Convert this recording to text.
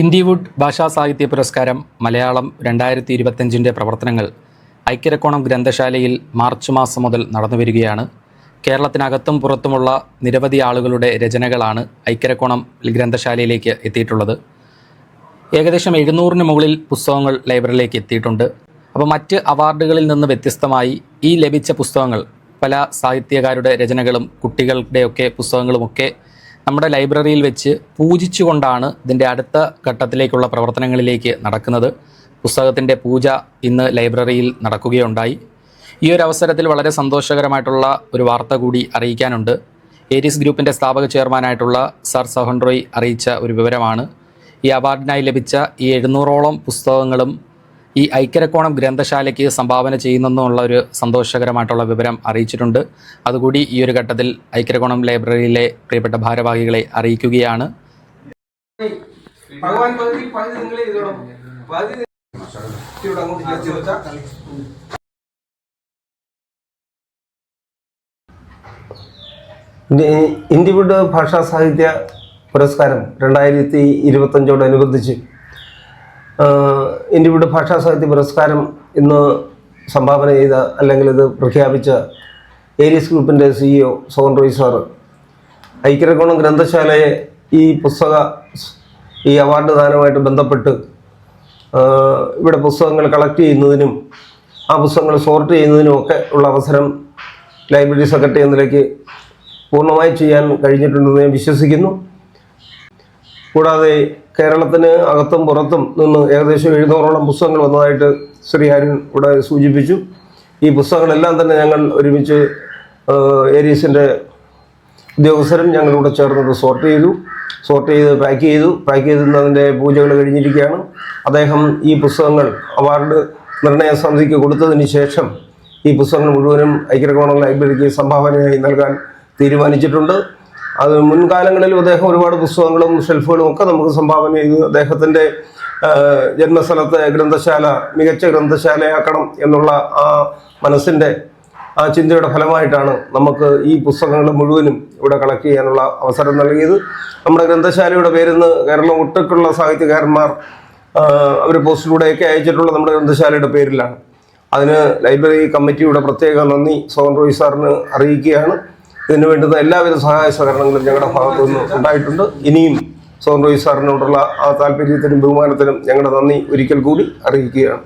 ഇന്ത്യവുഡ് ഭാഷാ സാഹിത്യ പുരസ്കാരം മലയാളം രണ്ടായിരത്തി ഇരുപത്തഞ്ചിന്റെ പ്രവർത്തനങ്ങൾ ഐക്യരക്കോണം ഗ്രന്ഥശാലയിൽ മാർച്ച് മാസം മുതൽ നടന്നു വരികയാണ്. കേരളത്തിനകത്തും പുറത്തുമുള്ള നിരവധി ആളുകളുടെ രചനകളാണ് ഐക്യരക്കോണം ഗ്രന്ഥശാലയിലേക്ക് എത്തിയിട്ടുള്ളത്. ഏകദേശം എഴുന്നൂറിന് മുകളിൽ പുസ്തകങ്ങൾ ലൈബ്രറിയിലേക്ക് എത്തിയിട്ടുണ്ട്. അപ്പോൾ മറ്റ് അവാർഡുകളിൽ നിന്ന് വ്യത്യസ്തമായി ഈ ലഭിച്ച പുസ്തകങ്ങൾ പല സാഹിത്യകാരുടെ രചനകളും കുട്ടികളുടെയൊക്കെ പുസ്തകങ്ങളുമൊക്കെ നമ്മുടെ ലൈബ്രറിയിൽ വെച്ച് പൂജിച്ചുകൊണ്ടാണ് ഇതിന്റെ അടുത്ത ഘട്ടത്തിലേക്കുള്ള പ്രവർത്തനങ്ങളിലേക്ക് നടക്കുന്നത്. പുസ്തകത്തിന്റെ പൂജ ഇന്ന് ലൈബ്രറിയിൽ നടക്കുകയുണ്ടായി. ഈ ഒരു അവസരത്തിൽ വളരെ സന്തോഷകരമായിട്ടുള്ള ഒരു വാർത്ത കൂടി അറിയിക്കാനുണ്ട്. ഏരീസ് ഗ്രൂപ്പിന്റെ സ്ഥാപക ചെയർമാനായിട്ടുള്ള സർ സഹൻ റോയ് അറിയിച്ച ഒരു വിവരമാണ്. ഈ അവാർഡിനായി ലഭിച്ച ഈ എഴുന്നൂറോളം പുസ്തകങ്ങളും ഈ ഐക്യരക്കോണം ഗ്രന്ഥശാലയ്ക്ക് സംഭാവന ചെയ്യുന്നെന്നുള്ള ഒരു സന്തോഷകരമായിട്ടുള്ള വിവരം അറിയിച്ചിട്ടുണ്ട്. അതുകൂടി ഈ ഒരു ഘട്ടത്തിൽ ഐക്യരക്കോണം ലൈബ്രറിയിലെ പ്രിയപ്പെട്ട ഭാരവാഹികളെ അറിയിക്കുകയാണ്. ഭഗവാൻ പകുതി പകുതി നിങ്ങൾ എഴുതണം. പകുതി ഇവിടെ അങ്ങോട്ട് ചേർത്ത് വെച്ചാ ഇന്ത്യ- ഭാഷാ സാഹിത്യ പുരസ്കാരം രണ്ടായിരത്തി ഇരുപത്തഞ്ചോടനുബന്ധിച്ച് ഇന്ത്യവുഡ് ഭാഷാ സാഹിത്യ പുരസ്കാരം ഇന്ന് സംഭാവന ചെയ്ത അല്ലെങ്കിൽ ഇത് പ്രഖ്യാപിച്ച ഏരീസ് ഗ്രൂപ്പിന്റെ സിഇഒ സോൺ റോയ് സാറ് ഐക്യരക്കോണം ഗ്രന്ഥശാലയെ ഈ പുസ്തക ഈ അവാർഡ് ദാനവുമായിട്ട് ബന്ധപ്പെട്ട് ഇവിടെ പുസ്തകങ്ങൾ കളക്ട് ചെയ്യുന്നതിനും ആ പുസ്തകങ്ങൾ സോർട്ട് ചെയ്യുന്നതിനും ഒക്കെ ഉള്ള അവസരം ലൈബ്രറി സെക്രട്ടറി എന്ന പൂർണമായി ചെയ്യാൻ കഴിഞ്ഞിട്ടുണ്ടെന്ന് ഞാൻ വിശ്വസിക്കുന്നു. കൂടാതെ കേരളത്തിന് അകത്തും പുറത്തും നിന്ന് ഏകദേശം എഴുന്നൂറോളം പുസ്തകങ്ങൾ വന്നതായിട്ട് ശ്രീ അരുൺ ഇവിടെ സൂചിപ്പിച്ചു. ഈ പുസ്തകങ്ങളെല്ലാം തന്നെ ഞങ്ങൾ ഒരുമിച്ച് ഏരീസിന്റെ ഉദ്യോഗസ്ഥരും ഞങ്ങളിവിടെ ചേർന്നത് സോർട്ട് ചെയ്തു. സോർട്ട് ചെയ്ത് പാക്ക് ചെയ്തു. പാക്ക് ചെയ്ത് അതിന്റെ പൂജകൾ കഴിഞ്ഞിരിക്കുകയാണ്. അദ്ദേഹം ഈ പുസ്തകങ്ങൾ അവാർഡ് നിർണയ സമിതിക്ക് കൊടുത്തതിന് ശേഷം ഈ പുസ്തകങ്ങൾ മുഴുവനും ഐക്യരകോണം ലൈബ്രറിക്ക് സംഭാവനയായി നൽകാൻ തീരുമാനിച്ചിട്ടുണ്ട്. അത് മുൻകാലങ്ങളിൽ അദ്ദേഹം ഒരുപാട് പുസ്തകങ്ങളും ഷെൽഫുകളും ഒക്കെ നമുക്ക് സംഭാവന ചെയ്തു. അദ്ദേഹത്തിന്റെ ജന്മസ്ഥലത്തെ ഗ്രന്ഥശാല മികച്ച ഗ്രന്ഥശാലയാക്കണം എന്നുള്ള ആ മനസ്സിന്റെ ആ ചിന്തയുടെ ഫലമായിട്ടാണ് നമുക്ക് ഈ പുസ്തകങ്ങൾ മുഴുവനും ഇവിടെ കളക്ട് ചെയ്യാനുള്ള അവസരം നൽകിയത്. നമ്മുടെ ഗ്രന്ഥശാലയുടെ പേരിൽ നിന്ന് കേരളം ഒട്ടുക്കുള്ള സാഹിത്യകാരന്മാർ അവർ പോസ്റ്റിലൂടെയൊക്കെ അയച്ചിട്ടുള്ള നമ്മുടെ ഗ്രന്ഥശാലയുടെ പേരിലാണ്. അതിന് ലൈബ്രറി കമ്മിറ്റിയുടെ പ്രത്യേക നന്ദി സോൺ റോയ് സാറിന് അറിയിക്കുകയാണ്. ഇതിന് വേണ്ടുന്ന എല്ലാവിധ സഹായ സഹകരണങ്ങളും ഞങ്ങളുടെ ഭാഗത്തു നിന്ന് ഉണ്ടായിട്ടുണ്ട്. ഇനിയും സോൺ റോയ് സാറിനോടുള്ള ആ താല്പര്യത്തിനും ബഹുമാനത്തിനും ഞങ്ങളുടെ നന്ദി ഒരിക്കൽ കൂടി അറിയിക്കുകയാണ്.